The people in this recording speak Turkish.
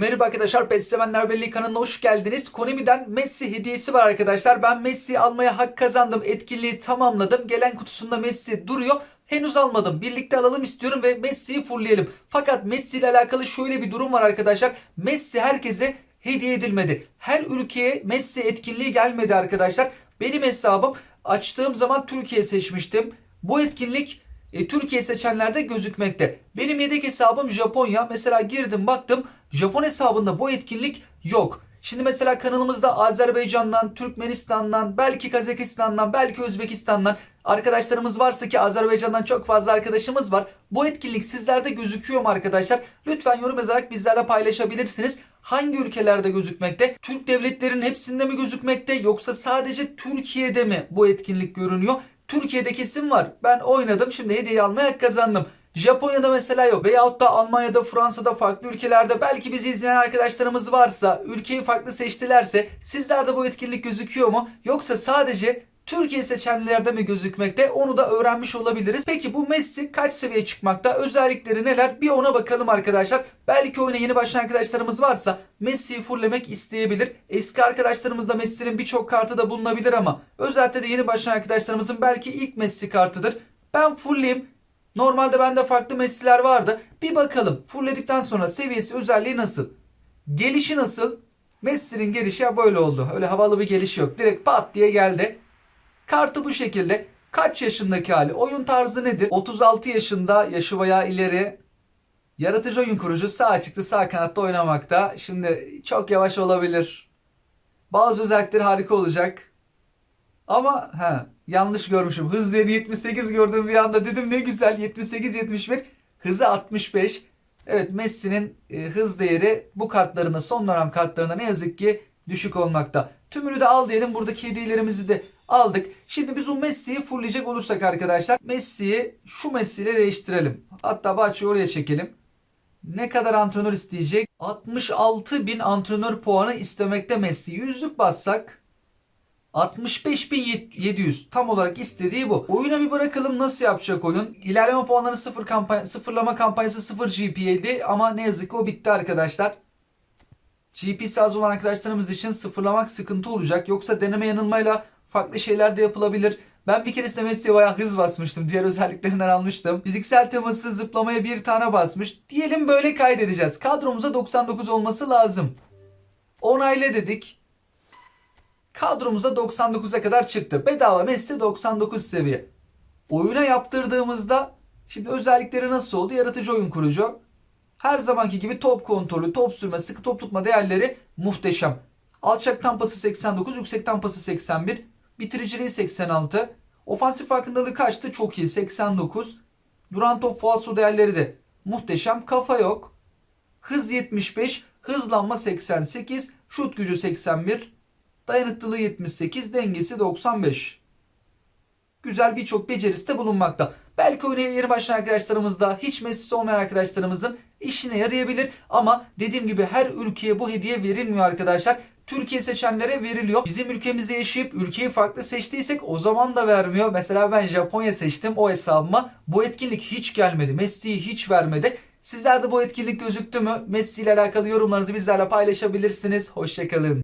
Merhaba arkadaşlar PES Sevenler Birliği kanalına hoş geldiniz. Konami'den Messi hediyesi var arkadaşlar. Ben Messi'yi almaya hak kazandım. Etkinliği tamamladım. Gelen kutusunda Messi duruyor. Henüz almadım. Birlikte alalım istiyorum ve Messi'yi fullleyelim. Fakat Messi ile alakalı şöyle bir durum var arkadaşlar. Messi herkese hediye edilmedi. Her ülkeye Messi etkinliği gelmedi arkadaşlar. Benim hesabım açtığım zaman Türkiye seçmiştim. Bu etkinlik e, Türkiye seçenlerde gözükmekte. Benim yedek hesabım Japonya. Mesela girdim baktım Japon hesabında bu etkinlik yok. Şimdi mesela kanalımızda Azerbaycan'dan, Türkmenistan'dan, belki Kazakistan'dan, belki Özbekistan'dan arkadaşlarımız varsa ki Azerbaycan'dan çok fazla arkadaşımız var. Bu etkinlik sizlerde gözüküyor mu arkadaşlar? Lütfen yorum yazarak bizlerle paylaşabilirsiniz. Hangi ülkelerde gözükmekte? Türk devletlerinin hepsinde mi gözükmekte yoksa sadece Türkiye'de mi bu etkinlik görünüyor? Türkiye'de kesin var. Ben oynadım. Şimdi hediye almaya kazandım. Japonya'da mesela yok. Veyahut da Almanya'da, Fransa'da, farklı ülkelerde belki bizi izleyen arkadaşlarımız varsa, ülkeyi farklı seçtilerse sizlerde bu etkinlik gözüküyor mu? Yoksa sadece Türkiye seçenlerde mi gözükmekte? Onu da öğrenmiş olabiliriz. Peki bu Messi kaç seviye çıkmakta? Özellikleri neler? Bir ona bakalım arkadaşlar. Belki oyuna yeni başlayan arkadaşlarımız varsa Messi'yi fulllemek isteyebilir. Eski arkadaşlarımızda Messi'nin birçok kartı da bulunabilir ama özellikle de yeni başlayan arkadaşlarımızın belki ilk Messi kartıdır. Ben fullleyeyim. Normalde bende farklı Messi'ler vardı. Bir bakalım. Fullledikten sonra seviyesi özelliği nasıl? Gelişi nasıl? Messi'nin gelişi ya böyle oldu. Öyle havalı bir gelişi yok. Direkt pat diye geldi. Kartı bu şekilde. Kaç yaşındaki hali? Oyun tarzı nedir? 36 yaşında, yaşı bayağı ileri. Yaratıcı oyun kurucu sağ çıktı sağ kanatta oynamakta. Şimdi çok yavaş olabilir. Bazı özellikleri harika olacak. Ama he, yanlış görmüşüm. Hız değeri 78 gördüğüm bir anda dedim ne güzel 78 71 hızı 65. Evet Messi'nin e, hız değeri bu kartlarında son dönem kartlarında ne yazık ki düşük olmakta. Tümünü de al diyelim buradaki hediyelerimizi de aldık. Şimdi biz o Messi'yi fullleyecek olursak arkadaşlar Messi'yi şu Messi ile değiştirelim. Hatta bahçeyi oraya çekelim. Ne kadar antrenör isteyecek? 66 bin antrenör puanı istemekte Messi. Yüzlük bassak 65.700 tam olarak istediği bu. Oyuna bir bırakalım nasıl yapacak oyun. İlerleme puanları sıfır kampanya, sıfırlama kampanyası 0 GPA'ydi ama ne yazık ki o bitti arkadaşlar. GP'si az olan arkadaşlarımız için sıfırlamak sıkıntı olacak. Yoksa deneme yanılmayla farklı şeyler de yapılabilir. Ben bir keresinde Messi'ye bayağı hız basmıştım. Diğer özelliklerinden almıştım. Fiziksel teması zıplamaya bir tane basmış. Diyelim böyle kaydedeceğiz. Kadromuza 99 olması lazım. Onayla dedik. Kadromuza 99'a kadar çıktı. Bedava Messi 99 seviye. Oyuna yaptırdığımızda şimdi özellikleri nasıl oldu? Yaratıcı oyun kurucu. Her zamanki gibi top kontrolü, top sürme, sıkı top tutma değerleri muhteşem. Alçak tampası 89, yüksek tampası 81. Bitiriciliği 86. Ofansif farkındalığı kaçtı? Çok iyi 89. Duran top falso değerleri de muhteşem. Kafa yok. Hız 75, hızlanma 88, şut gücü 81, dayanıklılığı 78, dengesi 95. Güzel birçok becerisi de bulunmakta. Belki oyuna yeni başlayan arkadaşlarımızda hiç Messi'si olmayan arkadaşlarımızın işine yarayabilir. Ama dediğim gibi her ülkeye bu hediye verilmiyor arkadaşlar. Türkiye seçenlere veriliyor. Bizim ülkemizde yaşayıp ülkeyi farklı seçtiysek o zaman da vermiyor. Mesela ben Japonya seçtim o hesabıma. Bu etkinlik hiç gelmedi. Messi'yi hiç vermedi. Sizlerde bu etkinlik gözüktü mü? Messi ile alakalı yorumlarınızı bizlerle paylaşabilirsiniz. Hoşçakalın.